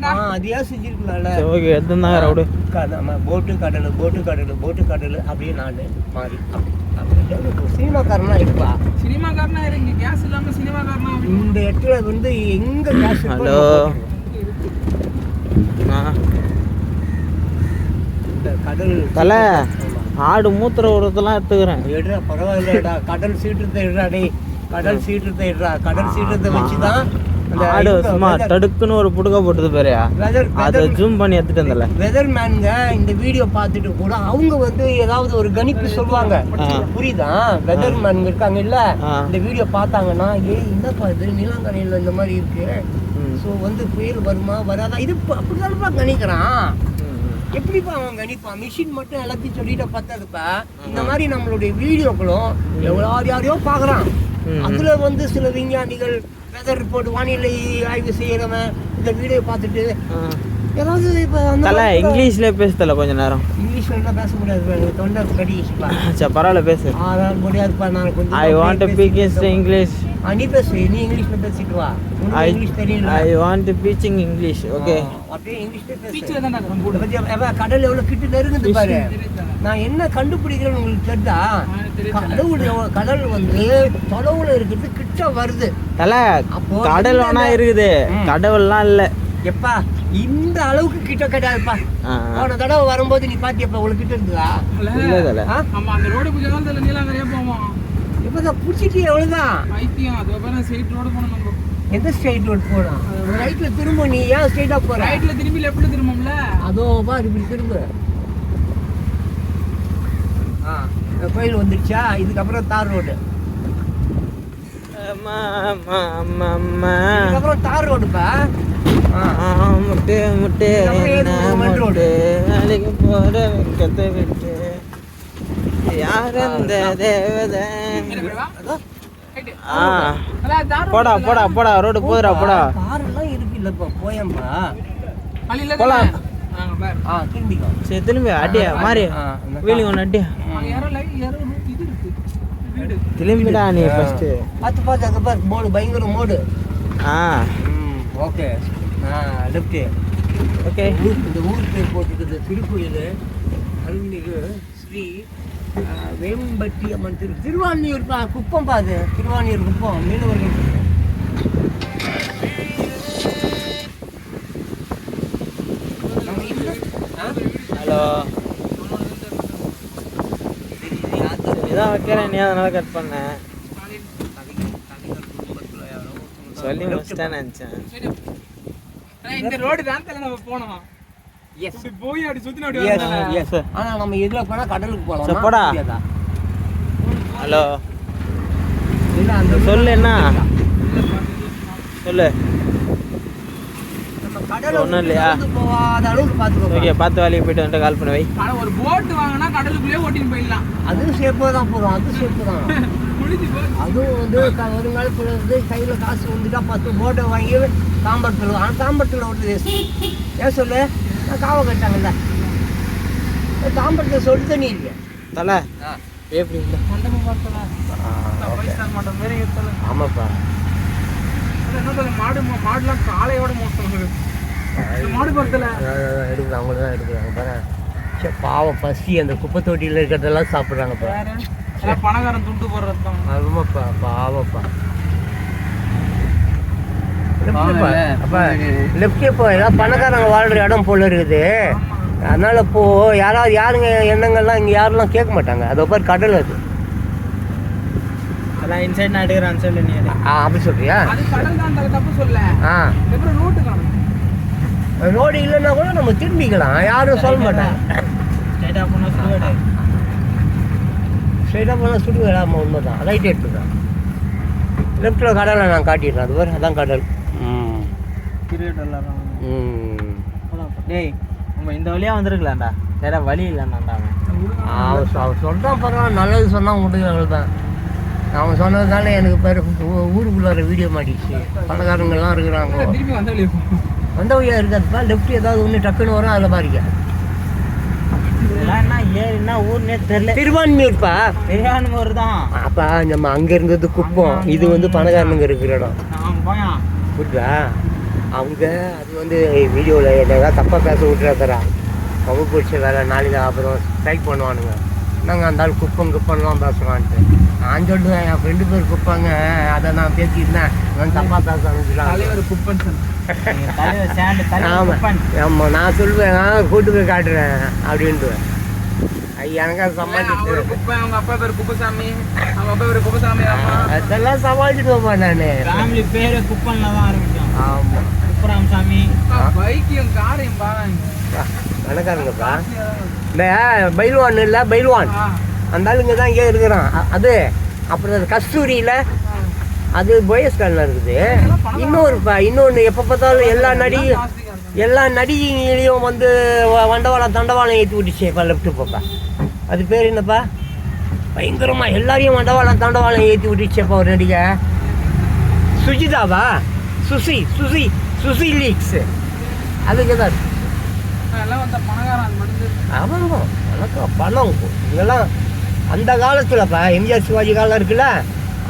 செஞ்சிருக்கலாம்டா ஆ அது ஏன் செஞ்சிருக்கலாம்ல. சரி ஓகே எடுத்துருந்தாங்க ரவுடு நம்ம போட்டு கடல் போட்டு கடல் போட்டு கடல் அப்படியே நான் மாறி. சினிமாக்காரனா இருப்பா சினிமாக்காரனா இருக்கு கேஸ் இல்லாம சினிமாக்காரனா இந்த இடத்துல வந்து எங்க கேஸ் ஹலோ. கடல் தலை. ஆடு மூத்திர உரத்தெல்லாம் எடுத்துக்கிறேன். எடுறா பரவாயில்லடா கடல் சீற்றத்தை எடுறா டேய். கடல் சீற்றத்தை எடுறா. கடல் சீற்றத்தை வச்சு தான் ஆடு சும்மா தடுக்குன்னு ஒரு புடுக்க போட்டது பேரையா? வெதர் அதை ஜூம் பண்ணி எடுத்துட்டு வந்தல வெதர் மேனுங்க இந்த வீடியோ பார்த்துட்டு கூட அவங்க வந்து ஏதாவது ஒரு கணிப்பு சொல்லுவாங்க. புரியுதா? வெதர் மேனுங்க இருக்காங்க இல்ல. இந்த வீடியோ பார்த்தாங்கன்னா ஏய் என்னப்பா இது? நீலாங்கரையில் இந்த மாதிரி இருக்கு. ஸோ வந்து புயல் வருமா வராதா? இது அப்படிதானப்பா கணிக்கிறான். எப்படிப்பா அவன் கணிப்பான்? மிஷின் மட்டும் எல்லாத்தையும் சொல்லிட்டு பத்தாதுப்பா. இந்த மாதிரி நம்மளுடைய வீடியோக்களும் எவ்வளோ யார் யாரையோ பார்க்குறான். அதுல வந்து சில விஞ்ஞானிகள் வெதர் ரிப்போர்ட் வானிலை ஆய்வு செய்யறவன் இந்த வீடியோ பார்த்துட்டு. ஏதாவது இப்போ தலை கூட இங்கிலீஷ்ல பேசு தல கொஞ்ச நேரம். இங்கிலீஷ்ல எல்லாம் பேச முடியாது எனக்கு தொண்டை சரி பரவாயில்ல பேசு. முடியாதுப்பா நான் கொஞ்சம் I want to speak English நீ பேசு நீ இங்கிலீஷ்ல பேசிட்டு வா உனக்கு ஐ இங்கிலீஷ் தெரியல ஐ வாண்ட் டு பீச்சிங் இங்கிலீஷ் ஓகே அப்படியே இங்கிலீஷ்ல பேசு தான் கடல் எவ்வளவு கிட்ட நெருங்குது பாரு? நான் என்ன கண்டுபிடிக்கிறேன்னு உங்களுக்கு தெரிஞ்சா? கடவுள் கடல் வந்து தொலைவுல இருக்கிறது கிட்ட வருது. தலை அப்போ கடல் வேணா இருக்குது. கடவுள்லாம் இல்ல. எப்பா இந்த அளவுக்கு கிட்ட கிடையாதுப்பா. போன தடவை வரும்போது நீ பாத்தியப்பா உங்களுக்கு கிட்ட இருந்ததா? இல்ல. தலை? ஆமா அந்த ரோடு பூஜை தான் நீலாங்கரையா போவோம். இப்பதான் புடிச்சிட்டு எவ்வளவுதான் பைத்தியம் அது அப்புறம் ஸ்ட்ரெயிட் ரோடு போனோம் நம்ம. எந்த ஸ்ட்ரைட் ரோட் போலாம் ரைட்ல திரும்ப நீ ஏன் ஸ்ட்ரைட்டா போற? ரைட்ல திரும்பி லெஃப்ட்ல திரும்பும்ல? அதோ பாரு இப்படி திரும்ப. ஆ கோயில் வந்துடுச்சா இதுக்கப்புறம் தார் ரோடு. அம்மா, அம்மா, அம்மா, அம்மா. இதுக்கப்புறம் தார் ரோடுப்பா? முட்டு முட்டு? முட்டு. போற வெக்கத்தை விட்டு. யார் அந்த தேவதை. ஆ. போடா போடா போடா ரோடு போதுடா போடா. தார் எல்லாம் இருக்கு இல்லப்பா போயம்பா போலாம். சரி திரும்பி அடியா மாறி. வீலிங் ஒன்று அடியா. திரும்பிடா நீ ஃபர்ஸ்ட் பார்த்து பார்த்து அங்கே பாரு மோடு பயங்கர மோடு. ஆ. ஓகே. ஆ லெஃப்ட்டு ஓகே. இந்த ஊர் பேர் போட்டிருக்குது திருக்கோயில். அருள்மிகு ஸ்ரீ வேம்பட்டி அம்மன் திரு திருவான்மியூர் பா குப்பம் பாது திருவான்மியூர் குப்பம் மீனவர்கள்? ஹலோ? இதான் வைக்கிறேன் நீ அதனால கட் பண்ண ஸ்டாலின். கவிஞர் கவிஞர் குடும்பத்துல யாரோ ஒருத்தவங்க சொல்லி முடிச்சிட்டேன் நினச்சேன் இந்த ரோடு தான் தல நம்ம போனோம் போய் அப்படி சுத்தி அப்படி Yes, வந்தோம்ல. yes. ஆனா நம்ம இதுல போனா கடலுக்கு போலாம். போடா. ஹலோ இல்ல அந்த சொல்லு என்ன? சொல்லு. ஒண்ணும் இல்லையா? ஓகே பார்த்து வேலைக்கு போயிட்டு வந்துட்டு கால் பண்ண வை. ஆனா ஒரு போட் வாங்கினா கடலுக்குள்ளே ஓட்டின்னு போயிடலாம். அதுவும் சேஃபாக தான் போதும் அது சேஃபு தான். அதுவும் வந்து வருங்காலத்துல வந்து கையில காசு வந்துட்டா பத்து போட்டை வாங்கி தாம்பரத்தில் ஆனால் தாம்பரத்தில் ஓட்டுது ஏன் சொல்லு? காவை கட்டாங்கல்ல தாம்பரத்தில் சொட்டு தண்ணி இல்லையா? தலை. எப்படி இல்லை மண்டபம் பார்த்தல மண்டபம் மாரி இருக்கல ஆமாப்பா. என்ன சொல்ல மாடு மாடுலாம் மோசம் இந்த மாடு பக்கத்துல. எடுக்கிறாங்க அவங்க தான் எடுக்கிறாங்க பாரு. சே, பாவம் பசி அந்த குப்பை தொட்டியில் இருக்கிறதெல்லாம் சாப்பிட்றாங்கப்பா. வேற. பணக்காரன் துண்டு போடுறது தான் ஆமாப்பா பாவப்பா. அப்பா லெஃப்ட் இப்போ ஏதாவது பணக்காரங்க வாழ்ற இடம் போல இருக்குது. அதனால இப்போ யாராவது யாருங்க எண்ணங்கள்லாம் இங்கே யாரெல்லாம் கேட்க மாட்டாங்க? அது ஒரு கடல் அது. அதெல்லாம் இன்சைட் நான் எடுக்கிறேன் அந்த சைடில் நீ எடு. ஆ அப்படி சொல்றியா? அது கடல் தான் தல தப்பு சொல்ல. ஆ. ரோடு இல்லைன்னா கூட நம்ம திரும்பிக்கலாம். யாரும் சொல்ல மாட்டாங்க. ஸ்ட்ரைட்டாக போனால் சுடுகாடு. ஸ்ட்ரைட்டாக போனால் உண்மை தான் ரைட் எடுத்து தான் லெஃப்ட்டில் கடலை நான் காட்டிடுறேன். அது அதான் கடல். ம். டேய் நம்ம இந்த வழியாக வந்திருக்கலாம்டா. வேற வழி இல்லைன்னாண்டா அவன். அவன் சொல்கிறான் பரவாயில்ல நல்லது சொன்னால் முடியும் தான் அவன் சொன்னதுனால எனக்கு பேர் ஊருக்குள்ளார வீடியோ மாட்டிடுச்சு பணக்காரங்கெல்லாம் இருக்கிறாங்க. வந்த வழியே போ. வந்த வழியா இருக்காதுப்பா லெஃப்ட் ஏதாவது ஒன்று டக்குன்னு வரும் அதில் பாருங்க என்ன ஊர்னே தெரியல. திருவான்மியூர்ப்பா? தான் அப்பா நம்ம அங்கே இருந்தது குப்பம். இது வந்து பணக்காரனுங்க இருக்கிற இடம். புரியுதா? அவங்க அது வந்து வீடியோவில் என்ன தப்பாக பேச விட்டுறாக்கறா அவங்க பிடிச்ச வேலை நாளைக்கு அப்புறம் ஸ்ட்ரைக் பண்ணுவானுங்க. நாங்கள் அந்த ஆள் குப்பம் குப்பம்லாம் பேசுவான்ட்டு நான் சொல்லுவேன் என் ஃப்ரெண்டு பேர் குப்பாங்க. அதை நான் பேசியிருந்தேன். நான் தப்பாக பேச தலைவர் ஆமாம். ஆமாம் நான் சொல்லுவேன் நான் கூட்டு போய் காட்டுறேன் அப்படின்ட்டு ஐயா எனக்கு சமாளிச்சு அதெல்லாம் சமாளிச்சுட்டுவோம்ப்பா நான். ஃபேமிலி பேரு குப்பன்ல தான் ஆமாம் குப்புராமசாமி பைக்கையும் காரையும் பாருங்க. கணக்காரங்கப்பா இந்த பைல்வான் இல்லை பைல்வான். அந்த ஆளுங்க தான் இங்கே இருக்கிறான். அது அப்புறம் கஸ்தூரியில் அது போயஸ்காலில் இருக்குது. இன்னொருப்பா இன்னொன்று எப்போ பார்த்தாலும் எல்லா நடி எல்லா நடிகைகளையும் வந்து வண்டவாளம் தண்டவாளம் ஏற்றி விட்டுச்சு இப்போ லெஃப்ட்டு போப்பா அது பேர் என்னப்பா? பயங்கரமாக எல்லாரையும் வண்டவாளம் தண்டவாளம் ஏற்றி விட்டுச்சேப்பா ஒரு நடிகை. சுஜிதாவா? சுசி சுசி சுசி லீக்ஸ் அதுக்கு தான்? ஆமாங்க வணக்கம். பணம். இதெல்லாம் அந்த காலத்துலப்பா எம்ஜிஆர் சிவாஜி காலம் இருக்குல்ல?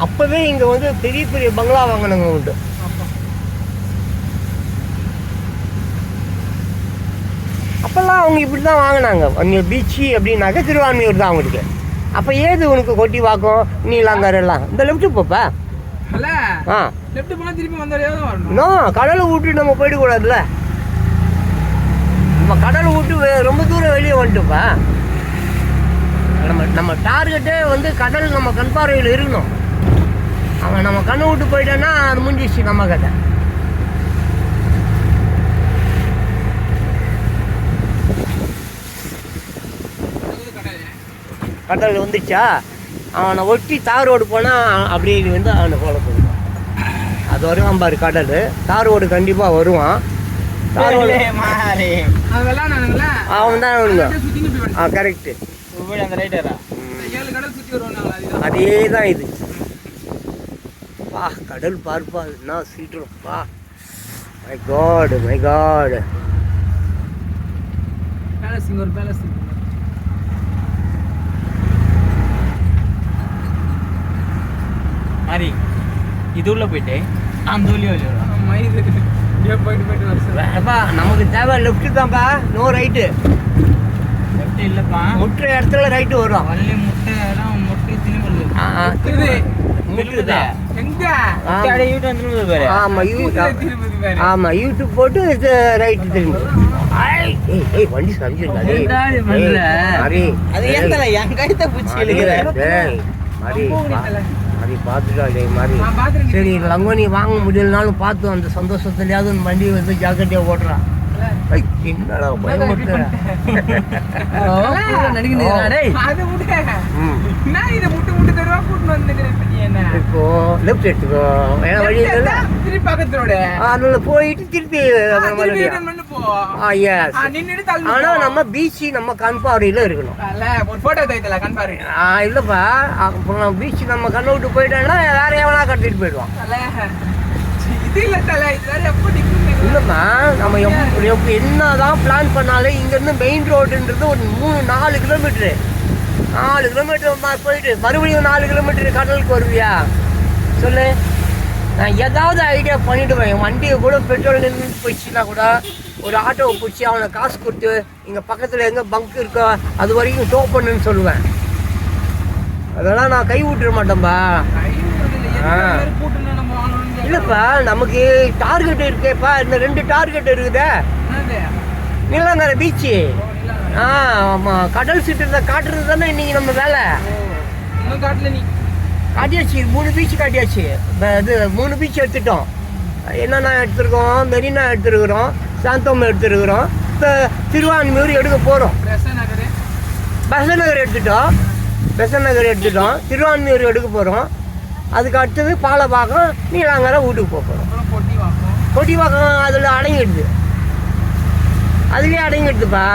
அப்போவே இங்கே வந்து பெரிய பெரிய பங்களா வாங்கினவங்க உண்டு. அப்பா. அப்போல்லாம் அவங்க இப்படி தான் வாங்கினாங்க. அங்கே பீச்சு அப்படின்னாக்க திருவான்மையூர் தான் அவங்களுக்கு அப்போ ஏது உனக்கு கொட்டி வாக்கம் நீலாங்கர் எல்லாம் இந்த லெஃப்ட்டு போப்பா? கடலை விட்டு நம்ம போயிடக்கூடாதுல்ல. நம்ம கடலை விட்டு ரொம்ப தூரம் வெளியே வந்துட்டுப்பா நம்ம நம்ம டார்கெட்டே வந்து கடல் நம்ம கண் பார்வையில் இருக்கணும். அவன் நம்ம கண்ணை விட்டு போயிட்டான்னா அது முடிஞ்சிச்சு நம்ம கதை. கடல் வந்துச்சா? அவனை ஒட்டி தார் ரோடு போனால் அப்படியே வந்து அவனை ஃபாலோ பண்ணுவான். அது வருவான் பாரு கடல். தார் ரோடு கண்டிப்பாக வருவான். அவன் தான் ஆ கரெக்டு அதே தான் இது. வா கடல் பார்ப்பா. என்ன சீக்கிரம் வா. My god my god palace ஒரு பேலஸ் மாறி இது உள்ள போயிட்டு அந்த வழியா வெளியே வரும் மயிறு இப்படியே போயிட்டு போயிட்டு வருஷம். அப்பா நமக்கு தேவை லெஃப்ட்டு தான்ப்பா. நோ ரைட்டு லெஃப்ட் இல்லப்பா. முட்டுற இடத்துல ரைட்டு வரும். வள்ளி முட்டை முட்டை ஆ. இது முட்டுதா. எங்க? ஆ. முட்டை அடைய வீட்டு வந்து பாரு. ஆமாம் யூ திருப்பதி பாரு. ஆமாம் யூடியூப் போட்டு இது ரைட்டு திரும்பி. ஐய், ஏய் ஏய் வண்டி சரிஞ்சிருக்கா டேய். என்னடா இது பண்ற? ஏய், மாறி, அது என் கழுத்தை பிடிச்சி மாறி, இழுக்கிற டேய், மாறி, பா- மாறி, பார்த்துட்டா டேய், மாறி. நான் பாத்துருக்கேன் சரி லங்கோனி வாங்க முடியலனாலும் பார்த்து அந்த சந்தோஷத்துலயாவது வண்டி வந்து ஜாக்கிரதையா ஓட்டுறான் என்னடா இப்போ லெஃப்ட் எடுத்துக்கோ. வழி திருப்பி பக்கத்து ரோடு. அதனால போயிட்டு திருப்பி ஆனா. நம்ம பீச் நம்ம கண்பாறையில இருக்கணும். இல்லப்பா. அப்புறம் பீச் நம்ம கண்ணை விட்டு போயிட்டோம்னா வேற எவனா கட்டிட்டு போயிடுவான். அல்ல, இது இல்ல தல இது வேற எப்போ நிக்குன்னு இல்லைப்பா நம்ம என்னதான் பிளான் பண்ணாலும் இங்கேருந்து மெயின் ரோடுன்றது ஒரு மூணு நாலு கிலோமீட்ரு நாலு கிலோமீட்டர் போயிட்டு மறுபடியும் நாலு கிலோமீட்டர் கடலுக்கு வருவியா? சொல்லு. நான் ஏதாவது ஐடியா பண்ணிவிடுவேன் என் வண்டியை கூட பெட்ரோல் நின்று போயிடுச்சுன்னா கூட ஒரு ஆட்டோவை பிடிச்சி அவனை காசு கொடுத்து இங்கே பக்கத்தில் எங்கே பங்க் இருக்கோ அது வரைக்கும் டோ பண்ணுன்னு சொல்லுவேன். அதெல்லாம் நான் கை விட்டுற மாட்டேன்பா. இல்லைப்பா நமக்கு டார்கெட் இருக்கேப்பா. இந்த ரெண்டு டார்கெட் இருக்குதே? நீலாங்கரை பீச்சு. ஆ ஆமாம் கடல் சிட்டத்தை காட்டுறது தானே இன்னைக்கு நம்ம வேலை. காட்டுல நீ. காட்டியாச்சு மூணு பீச் காட்டியாச்சு. இது மூணு பீச் எடுத்துட்டோம். என்னென்ன எடுத்துருக்கோம்? மெரினா எடுத்துருக்குறோம். சாந்தோம் எடுத்துருக்குறோம். இப்போ திருவான்மியூர் எடுக்க போகிறோம் பெசன் நகர் எடுத்துட்டோம். பெசன் நகர் எடுத்துட்டோம். திருவான்மியூர் எடுக்க போகிறோம் அதுக்கு அடுத்தது பாலப்பாக்கம் நீலாங்கரை வீட்டுக்கு போக போகிறோம் கொட்டிவாக்கம். அதில் அடங்கிடுது. அதுலேயே அடங்கிடுதுப்பா.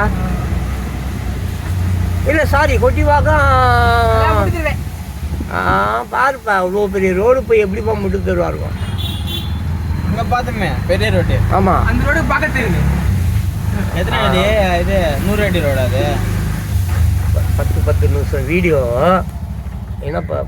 இல்லை சாரி கொட்டிவாக்கம். ஆ பாருப்பா அவ்வளோ பெரிய ரோடு போய் எப்படிப்பா முட்டு தருவா இருக்கும் இங்க பார்த்தோமே பெரிய ரோட்டு. ஆமாம் அந்த ரோடு பக்கத்து இருக்கு. எத்தனை அடி? இது நூறு அடி ரோடு அது. பத்து பத்து நிமிஷம் வீடியோ என்னப்பா?